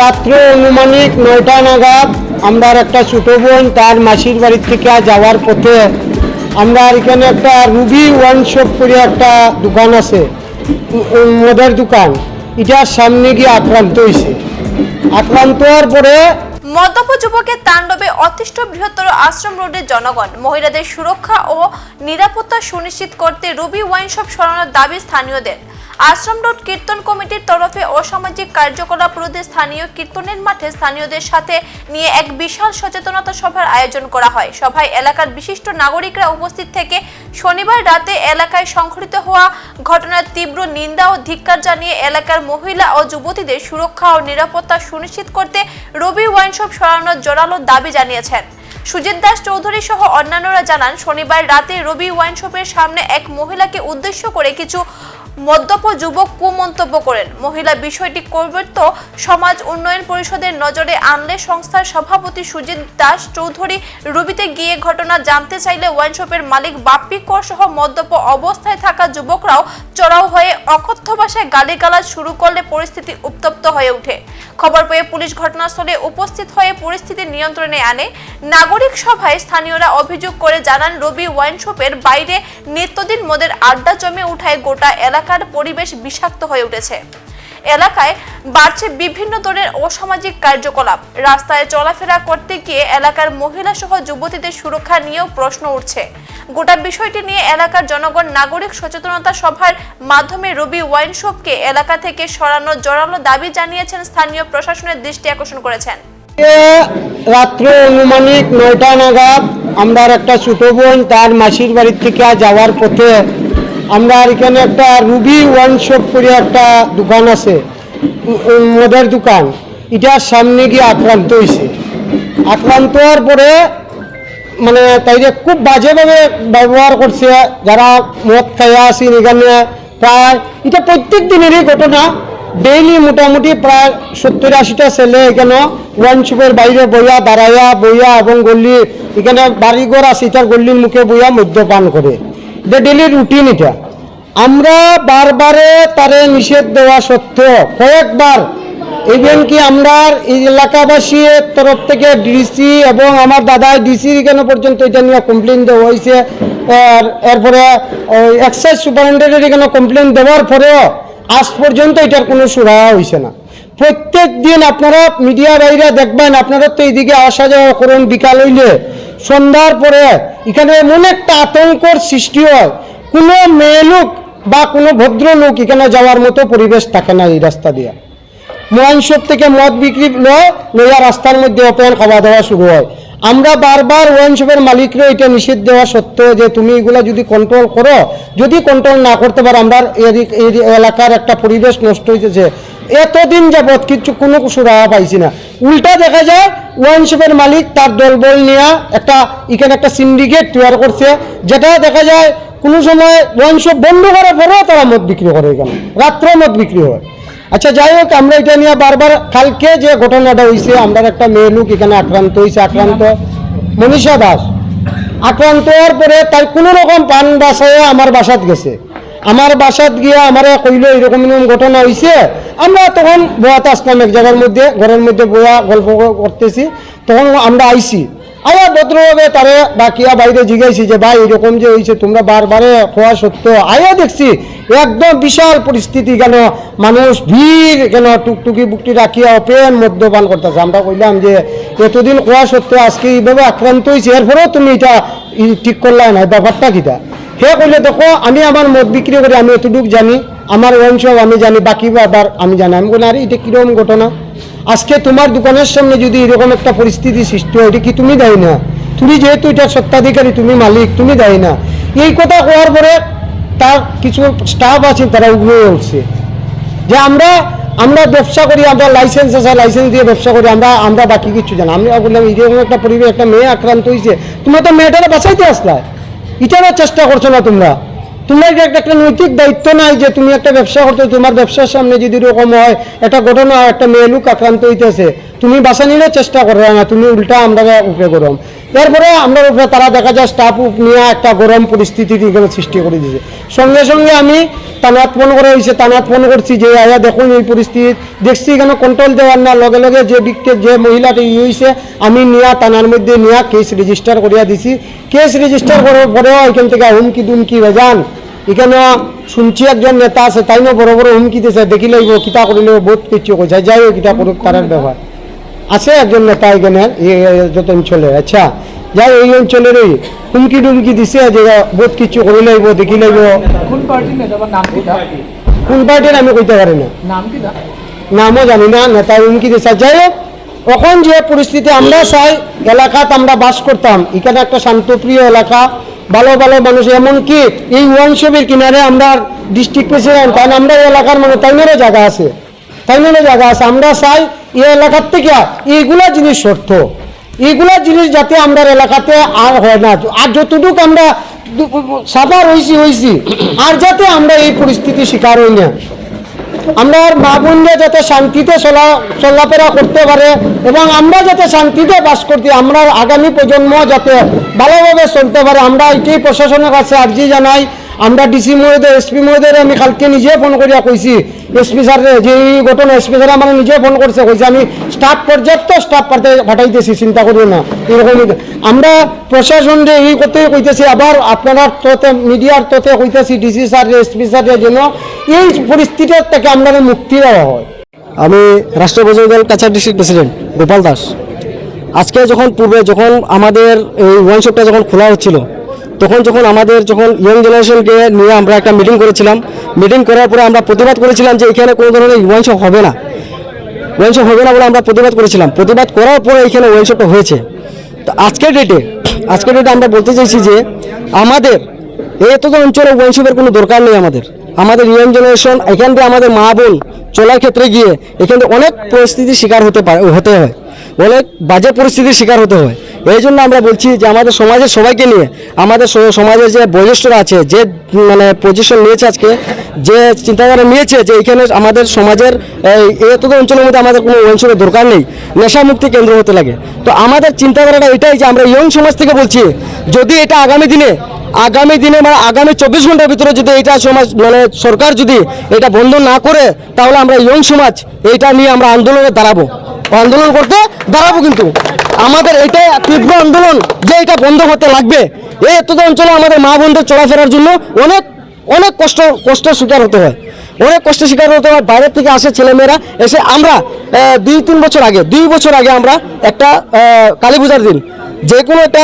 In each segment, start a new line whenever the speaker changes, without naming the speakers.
রাত্র অনুমানিক নয়টা নাগাদ আমরা একটা ছোট বোন তার মাসির বাড়ির থেকে যাওয়ার পথে আমরা এখানে একটা রুবি ওয়ান শপ করে একটা দোকান আছে, মদের দোকান। এটার সামনে গিয়ে আক্রান্ত হয়েছে। আক্রান্ত হওয়ার পরে
মদ্যপ যুবকের তাণ্ডবে অতিষ্ঠ বৃহত্তর আশ্রম রোডের জনগণ, মহিলাদের সুরক্ষা ও নিরাপত্তা সুনিশ্চিত করতে রুবি ওয়াইন শপ সরানোর দাবি স্থানীয়দের। আশ্রম রোড কীর্তন কমিটির তরফে অসামাজিক কার্যকলাপ রোধে স্থানীয় কীর্তনের মাঠে স্থানীয়দের সাথে নিয়ে এক বিশাল সচেতনতা সভার আয়োজন করা হয়। সভায় এলাকার বিশিষ্ট নাগরিকরা উপস্থিত থেকে শনিবার রাতে এলাকায় সংঘটিত হওয়া ঘটনার তীব্র নিন্দা ও ধিক্কার জানিয়ে এলাকার মহিলা ও যুবতীদের সুরক্ষা ও নিরাপত্তা সুনিশ্চিত করতে রবি ওয়াইনশপ সরানোর জোরালো দাবি জানিয়েছেন। সুজিত দাস চৌধুরী সহ অন্যান্যরা জানান, শনিবার রাতে রবি ওয়াইন শপের সামনে এক মহিলাকে উদ্দেশ্য করে কিছু মদ্যপ যুবক কুমন্তব্য করেন। মহিলা বিষয়টি কর্তৃত্ব সমাজ উন্নয়ন পরিষদের নজরে আনলে সংস্থার সভাপতি সুজিত দাস চৌধুরী রুবিতে গিয়ে ঘটনা জানতে চাইলে ওয়াইন শপের মালিক বাপ্পি কর সহ মদ্যপ অবস্থায় থাকা যুবকরাও চড়াও হয়ে অকথ্য ভাষায় গালিগালাজ শুরু করলে পরিস্থিতি উত্তপ্ত হয়ে ওঠে। খবর পেয়ে পুলিশ ঘটনাস্থলে উপস্থিত হয়ে পরিস্থিতি নিয়ন্ত্রণে আনে। নাগরিক সভায় স্থানীয়রা অভিযোগ করে জানান, রবি ওয়াইন শপের বাইরে নিত্যদিন মদের আড্ডা জমে উঠায় গোটা এলাকার পরিবেশ বিষাক্ত হয়ে উঠেছে। এলাকায় বাড়ছে বিভিন্ন ধরনের অসামাজিক কার্যকলাপ। রাস্তায় চলাফেরা করতে গিয়ে এলাকার মহিলা সহ যুবতীদের সুরক্ষা নিয়েও প্রশ্ন উঠছে। গোটা বিষয়টি নিয়ে এলাকার জনগণ নাগরিক সচেতনতা সভার মাধ্যমে রবি ওয়াইন শপকে এলাকা থেকে সরানোর জোরালো দাবি জানিয়েছেন স্থানীয় প্রশাসনের দৃষ্টি আকর্ষণ করেছেন।
রাত্র অনুমানিক নয়টা নাগাদ আমরা একটা ছোট বোন তার মাসির বাড়ির থেকে যাওয়ার পথে আমরা এখানে একটা রুবি ওয়ান শপ করে একটা দোকান আছে মদের দোকান। এটার সামনে গিয়ে আক্রান্ত হয়েছে আক্রান্ত হওয়ার পরে মানে তাইরে খুব বাজেভাবে ব্যবহার করছে যারা মদ খাইয়া আছেন এখানে প্রায়, এটা প্রত্যেক দিনেরই ঘটনা। ডেইলি মোটামুটি প্রায় সত্তর আশিটা ছেলে এখানে ওয়ান শপের বাইরে বইয়া, দাঁড়াইয়া বইয়া এবং গল্লি, এখানে বাড়িঘর আছে, এটার গল্লির মুখে বইয়া মদ্যপান করে। এটা ডেইলি রুটিন এটা। আমরা বারবারে তারে নিষেধ দেওয়া সত্ত্বেও কয়েকবার ইভেন কি আমরা এলাকাবাসীর তরফ থেকে ডিসি এবং আমার দাদা ডিসির এখানে পর্যন্ত এটা নিয়ে কমপ্লেন দেওয়া হয়েছে, আর এরপরে এক্সাইজ সুপারিনটেন্ডেন্ট এখানে কমপ্লেন দেওয়ার পরেও আজ পর্যন্ত এটার কোনো সুরা হয়েছে না। প্রত্যেক দিন আপনারা মিডিয়া বাইরে দেখবেন, আপনারা তো এইদিকে আসা যাওয়া করুন, বিকাল হইলে সন্ধ্যার পরে এখানে এমন একটা আতঙ্কর সৃষ্টি হয়, কোনো মেয়ে লোক বা কোনো ভদ্রলোক এখানে যাওয়ার মতো পরিবেশ থাকে না এই রাস্তা দিয়ে। মোয়াইনশপ থেকে মদ বিক্রি লয় লইয়া রাস্তার মধ্যে ওপেন খাওয়া দাওয়া শুরু হয়। আমরা বারবার ওয়াইনশপের মালিকরা এটা নিষেধ দেওয়া সত্ত্বেও যে তুমি এগুলা যদি কন্ট্রোল করো, যদি কন্ট্রোল না করতে পারো, আমরা এলাকার একটা পরিবেশ নষ্ট হইতেছে। এতদিন যাবৎ কিছু কোনো সুরাহা পাইছি না। উল্টা দেখা যায়, ওয়াইনশপের মালিক তার দলবল নিয়ে একটা, এখানে একটা সিন্ডিকেট তৈরি করছে, যেটা দেখা যায় কোনো সময় ওয়াইনশপ বন্ধ করার পরেও তারা মদ বিক্রি করে এখানে। রাত্রে মদ বিক্রি হয়। আচ্ছা যাই হোক, আমরা এটা নিয়ে বারবার কালকে যে ঘটনাটা হয়েছে আমরা একটা মেয়ে লোক এখানে আক্রান্ত হয়েছে আক্রান্ত মনীষা দাস। আক্রান্ত হওয়ার পরে তার কোনো রকম পান বাসায় আমার বাসাত গেছে। আমার বাসাত গিয়ে আমার কইলো এরকম এরকম ঘটনা হয়েছে আমরা তখন বয়াতে আসলাম এক জায়গার মধ্যে, ঘরের মধ্যে বয়া গল্প করতেছি। তখন আমরা আইছি। আবার ভদ্রভাবে তারে বাকিয়া বাইরে জিজ্ঞাসি যে, ভাই, এরকম যে হয়েছে তোমরা বারবারে খোয়া সত্য আয়া দেখছি একদম বিশাল পরিস্থিতি কেন মানুষ ভিড় কেন টুকটুকি বুকটি রাখিয়া ওপেন মদ্যপান করতেছে। আমরা কইলাম যে, এতদিন খোয়া সত্য আজকে এইভাবে আক্রান্ত হয়েছে এরপরেও তুমি এটা ঠিক করলাই না ব্যাপারটা কিটা? সে কইলে, দেখো, আমি আমার মদ বিক্রি করি, আমি এতটুকু জানি। আমার অঞ্চল আমি জানি, বাকি ব্যাপার আমি জানি। আমি বলি, আরে, এটা কীরকম ঘটনা? আজকে তোমার দোকানের সামনে যদি এরকম একটা পরিস্থিতি সৃষ্টি হয়, এটা কি তুমি দেয় না? তুমি যেহেতু এটার সত্ত্বাধিকারী তুমি মালিক, তুমি দেয় না। এই কথা কোয়ার পরে তার কিছু স্টাফ আছে, তারা উগড়ে উঠছে যে, আমরা আমরা ব্যবসা করি, আমরা লাইসেন্স আছে লাইসেন্স দিয়ে ব্যবসা করি, আমরা আমরা বাকি কিছু জানি। আমি বললাম, এরকম একটা পরিবেশ, একটা মেয়ে আক্রান্ত হয়েছে তোমরা তো মেয়েটারা বাঁচাইতে আসলা এটারও চেষ্টা করছ না তোমরা। তোমার একটা নৈতিক দায়িত্ব নাই যে তুমি একটা ব্যবসা করতে, তোমার ব্যবসার সামনে যদি এরকম হয়, একটা ঘটনা একটা মেয়ে লোক আক্রান্ত হইতেছে, তুমি বাসা বাঁচানিরও চেষ্টা করো না তুমি উল্টা আমরা উপরে গরম। এরপরে আমরা উপরে তারা দেখা যায় স্টাফ নিয়ে একটা গরম পরিস্থিতি এখানে সৃষ্টি করে দিয়েছে। সঙ্গে সঙ্গে আমি তানাত ফোন করা হয়েছে, তানাত ফোন করছি যে, আয়া, দেখুন এই পরিস্থিতি। দেখছি এখানে কন্ট্রোল দেওয়ার না, লগে লগে যে ব্যক্তি, যে মহিলাটা ইয়ে হয়েছে আমি নিয়া থানার মধ্যে নিয়া কেস রেজিস্টার করিয়া দিছি। কেস রেজিস্টার করার পরেও এখান থেকে হুমকি দুমকি বেজান এখানে শুনছি একজন নেতা আছে, তাই না বড় বড় হুমকি দিছে, দেখি লাগব কিতা করিলেও বহুত কিছু কইছে। যাই কিতা করুক, তারার ব্যাপার আছে একজন নেতা এখানে যত অঞ্চলে। আচ্ছা যাই এই অঞ্চলের ওই হুমকি টুমকি দিছে যে বহুত কিছু করে লাগব দেখি লাগব
কোন পার্টির
আমি কইতে পারি না। নামও জানি না নেতা হুমকি দিছে। যাই হোক এখন যে পরিস্থিতি আমরা চাই এলাকাত আমরা বাস করতাম। এখানে একটা শান্তপ্রিয় এলাকা ভালো ভালো মানুষ। এমনকি এই ওয়ানশপের কিনারে আমরা ডিস্ট্রিক্ট প্রেসিডেন্ট কারণ আমরা এই এলাকার মানে তাইনেরও জায়গা আছে? তাইনেরও জায়গা আছে? আমরা চাই এই এলাকার থেকে এইগুলা জিনিস সত্য এইগুলা জিনিস যাতে আমরা এলাকাতে আর হয় না। আর যতটুকু আমরা সাফার হয়েছি হয়েছি, আর যাতে আমরা এই পরিস্থিতি শিকার হই না। আমরা মা বোনরা যাতে শান্তিতে চলা চলাফেরা করতে পারে এবং আমরা যাতে শান্তিতে বাস করতে, আমরা আগামী প্রজন্ম যাতে ভালোভাবে চলতে পারে। আমরা এটাই প্রশাসনের কাছে আর্জি জানাই। আমরা ডিসি মহোদয়, এসপি মহোদয়ের আমি কালকে নিজে ফোন করিয়া কইছি এসপি স্যার যে ঘটনা এসপি স্যার আমার নিজে ফোন করছে, কইছে আমি স্টাফ পর্যাপ্ত স্টাফ পাঠাতে পাঠাইতেছি, চিন্তা করিও না। এরকম আমরা প্রশাসনরে এই করতে কইতেছি, আবার আপনারা তথে মিডিয়ার তথে কইতেছি, ডিসি স্যার এসপি স্যারের জন্য এই পরিস্থিতির থেকে আমরা মুক্তি দেওয়া হয়।
আমি রাষ্ট্রীয় প্রযোজক দল কাছাড় ডিস্ট্রিক্ট প্রেসিডেন্ট গোপাল দাস। আজকে যখন পূর্বে যখন আমাদের এই ওয়াইন যখন খোলা হচ্ছিল তখন যখন আমাদের যখন ইয়ং জেনারেশনকে নিয়ে আমরা একটা মিটিং করেছিলাম মিটিং করার পরে আমরা প্রতিবাদ করেছিলাম যে এখানে কোনো ধরনের ওয়াইন শপ হবে না। ওয়াইন শপ হবে না বলে আমরা প্রতিবাদ করেছিলাম। প্রতিবাদ করার পরে এখানে ওয়াইন শপটা হয়েছে। তো আজকের ডেটে আজকের ডেটে আমরা বলতে চাইছি যে আমাদের এত অঞ্চলে ওয়াইন শপের কোনো দরকার নেই আমাদের। আমাদের ইয়ং জেনারেশন এখান থেকে আমাদের মা বোন চলার ক্ষেত্রে গিয়ে এখান থেকে অনেক পরিস্থিতির শিকার হতে পারে, হতে হয়। অনেক বাজে পরিস্থিতির শিকার হতে হয়। এই জন্য আমরা বলছি যে আমাদের সমাজের সবাইকে নিয়ে, আমাদের সমাজের যে বয়োজ্যেষ্ঠরা আছে, যে মানে পজিশন নিয়েছে আজকে, যে চিন্তাধারা নিয়েছে যে এখানে আমাদের সমাজের এত অঞ্চলের মধ্যে আমাদের কোনো অঞ্চলের দরকার নেই, নেশামুক্তি কেন্দ্র হতে লাগে। তো আমাদের চিন্তাধারাটা এটাই যে আমরা ইয়ং সমাজ থেকে বলছি, যদি এটা আগামী দিনে আগামী দিনে মানে আগামী চব্বিশ ঘণ্টার ভিতরে যদি এটা সমাজ মানে সরকার যদি এটা বন্ধ না করে, তাহলে আমরা ইয়ং সমাজ, এইটা নিয়ে আমরা আন্দোলনে দাঁড়াবো। আন্দোলন করতে দাঁড়াবো কিন্তু। আমাদের এটাই তীব্র আন্দোলন যে এটা বন্ধ হতে লাগবে। এই এত অঞ্চলে আমাদের মা বোনদের চলাফেরার জন্য অনেক অনেক কষ্ট, কষ্টের শিকার হতে হয়। অনেক কষ্টের শিকার হতে হয়। বাইরের থেকে আসে ছেলেমেয়েরা এসে আমরা দুই, তিন বছর আগে, দুই বছর আগে আমরা একটা কালী পূজার দিন, যে কোনো একটা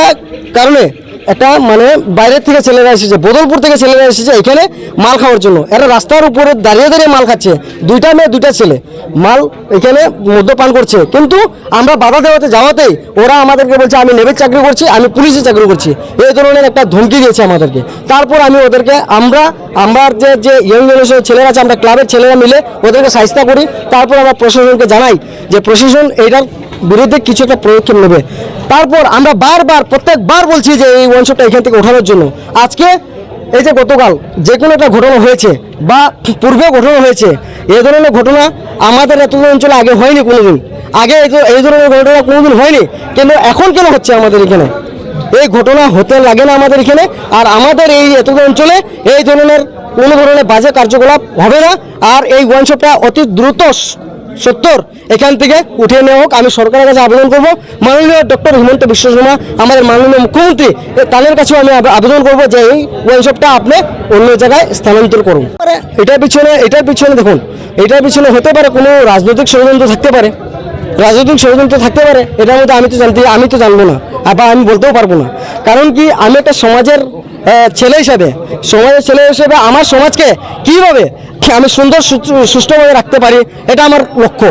কারণে একটা মানে বাইরের থেকে ছেলেরা এসেছে, বদলপুর থেকে ছেলেরা এসেছে এখানে মাল খাওয়ার জন্য। এরা রাস্তার উপরে দাঁড়িয়ে দাঁড়িয়ে মাল খাচ্ছে। দুইটা মেয়ে, দুইটা ছেলে। মাল এখানে মদ্যপান করছে। কিন্তু আমরা বাধা দেওয়াতে যাওয়াতেই ওরা আমাদেরকে বলছে, আমি নেভের চাকরি করছি, আমি পুলিশে চাকরি করছি। এই ধরনের একটা ধমকি দিয়েছে আমাদেরকে। তারপর আমি ওদেরকে, আমরা, আমার যে যে ইয়ং জেনারেশনের ছেলেরা আছে, আমরা ক্লাবের ছেলেরা মিলে ওদেরকে সাহিস্তা করি। তারপর আমরা প্রশাসনকে জানাই যে, প্রশাসন এটার বিরুদ্ধে কিছু একটা পদক্ষেপ নেবে। তারপর আমরা বারবার, প্রত্যেকবার বলছি যে এই ওয়ানশপটা এখান থেকে ওঠানোর জন্য। আজকে এই যে গতকাল যে কোনো একটা ঘটনা হয়েছে বা পূর্বেও ঘটনা হয়েছে এই ধরনের ঘটনা আমাদের এত অঞ্চলে আগে হয়নি কোনোদিন। আগে এই ধরনের ঘটনা কোনোদিন হয়নি, কিন্তু এখন কেন হচ্ছে আমাদের এখানে? এই ঘটনা হতে লাগে না আমাদের এখানে, আর আমাদের এই এত অঞ্চলে এই ধরনের কোনো ধরনের বাজে কার্যকলাপ হবে না, আর এই ওয়ানশপটা অতি দ্রুত সত্তর। এখান থেকে উঠিয়ে নেওয়া হোক, আমি সরকারের কাছে আবেদন করব। মাননীয় ডক্টর হিমন্ত বিশ্ব শর্মা, আমাদের মাননীয় মুখ্যমন্ত্রী তাদের কাছেও আমি আবেদন করব যে এই ওয়াইনশপটা আপনি অন্য জায়গায় স্থানান্তর করুন। এটার পিছনে এটার পিছনে দেখুন, এটার পিছনে হতে পারে কোনো রাজনৈতিক ষড়যন্ত্র থাকতে পারে। রাজনৈতিক ষড়যন্ত্র থাকতে পারে, এটার মধ্যে আমি তো জানতে, আমি তো জানব না, আবার আমি বলতেও পারব না। কারণ কি, আমি একটা সমাজের ছেলে হিসাবে, সমাজের ছেলে হিসেবে আমার সমাজকে কীভাবে আমি সুন্দর সুষ্ঠুভাবে রাখতে পারি, এটা আমার লক্ষ্য।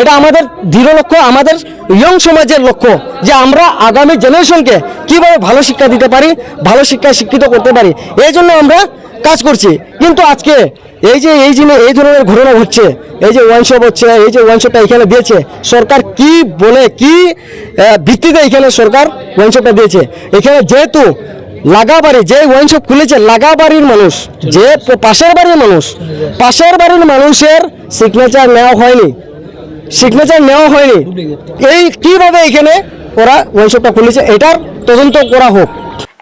এটা আমাদের দৃঢ় লক্ষ্য, আমাদের ইয়ং সমাজের লক্ষ্য যে আমরা আগামী জেনারেশনকে কীভাবে ভালো শিক্ষা দিতে পারি, ভালো শিক্ষায় শিক্ষিত করতে পারি, এই জন্য আমরা কাজ করছি। কিন্তু আজকে এই যে, এই জিনিস এই ধরনের ঘটনা ঘটছে, এই যে ওয়ান শপ হচ্ছে, এই যে ওয়ান শপটা এখানে দিয়েছে, সরকার কি বলে, কি ভিত্তিতে এখানে সরকার ওয়ান শপটা দিয়েছে? এখানে যেহেতু লাগাবাড়ি, যে ওয়াইন শপ খুলেছে, লাগাবাড়ির মানুষ, যে পাশের বাড়ির মানুষ, পাশের বাড়ির মানুষের সিগনেচার নেওয়া হয়নি। সিগনেচার নেওয়া হয়নি। এই কীভাবে এখানে ওরা ওয়াইন শপটা খুলেছে, এটার তদন্ত করা হোক।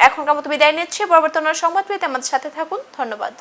এখনকার মতো বিদায় নিচ্ছি, পরবর্তী সংবাদ পেতে আমাদের সাথে থাকুন। ধন্যবাদ।